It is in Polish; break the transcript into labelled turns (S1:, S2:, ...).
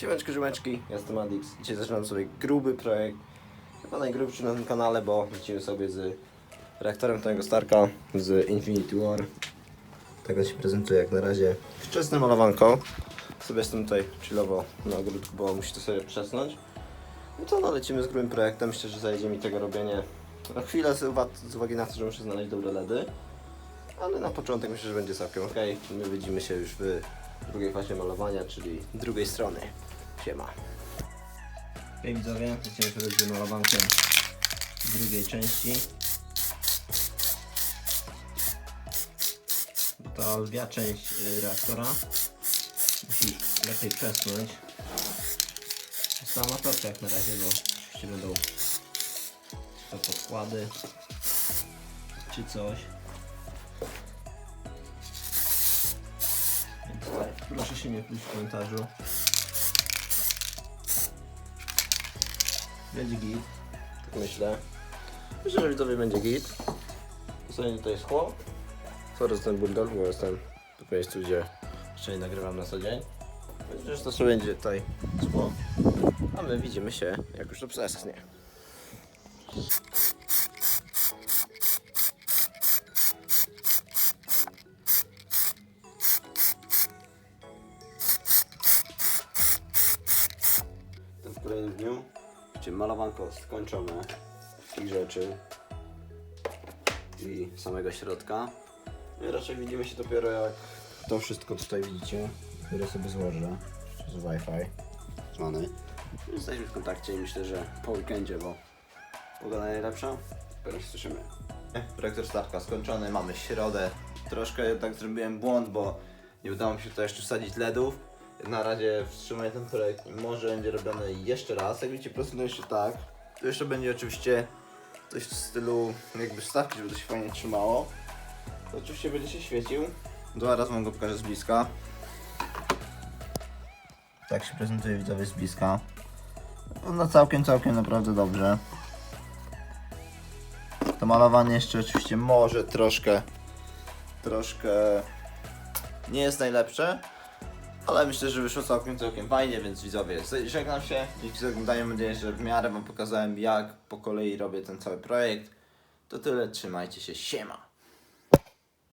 S1: Siemeczki, ziomeczki, ja jestem Adix. Dzisiaj zaczynam sobie gruby projekt. Chyba najgrubszy na tym kanale, bo lecimy sobie z reaktorem tego Starka z Infinity War. Tego się prezentuje jak na razie. Wczesne malowanko. Sobie jestem tutaj chillowo na ogródku, bo musi to sobie przesnąć. No to no, lecimy z grubym projektem. Myślę, że zajdzie mi tego robienie na chwilę z uwagi na to, że muszę znaleźć dobre LEDy. Ale na początek myślę, że będzie całkiem ok. My widzimy się już w drugiej fazie malowania, czyli drugiej strony. Siema. Hej widzowie, lecimy sobie z malowankiem drugiej części. Ta lwia część reaktora musi lepiej przesnąć. Jest to amatorka jak na razie, bo oczywiście będą to podkłady czy coś. Proszę się nie pluć w komentarzu. Będzie git, tak myślę. Myślę, że widzowie będzie git. Zostanie tutaj schło. Sorry ten bulldog, bo jestem w miejscu, gdzie jeszcze nie nagrywam na co dzień. Myślę, że to sobie będzie tutaj schło. A my widzimy się, jak już to przesknie. W kolejnym dniu. Gdzie malowanko skończone tych rzeczy i samego środka. No I raczej widzimy się dopiero jak to wszystko tutaj widzicie, które sobie złożę z Wi-Fi zwany. Jesteśmy w kontakcie i myślę, że po weekendzie, bo pogoda najlepsza, dopiero się słyszymy. Projektor Starka skończony, mamy środę. Troszkę jednak zrobiłem błąd, bo nie udało mi się tutaj jeszcze wsadzić LEDów. Na razie wstrzymaj ten projekt i może będzie robiony jeszcze raz. Jak widzicie, po prostu to jeszcze tak. To jeszcze będzie oczywiście coś w stylu jakby wstawki, żeby to się fajnie trzymało. To oczywiście będzie się świecił. Zaraz wam go pokażę z bliska. Tak się prezentuje widzowie z bliska. No całkiem, całkiem naprawdę dobrze. To malowanie jeszcze oczywiście może troszkę, troszkę nie jest najlepsze, ale myślę, że wyszło całkiem, całkiem fajnie, więc widzowie, żegnam się. Dzięki za oglądanie, mam nadzieję, że w miarę wam pokazałem jak po kolei robię ten cały projekt. To tyle, trzymajcie się, siema!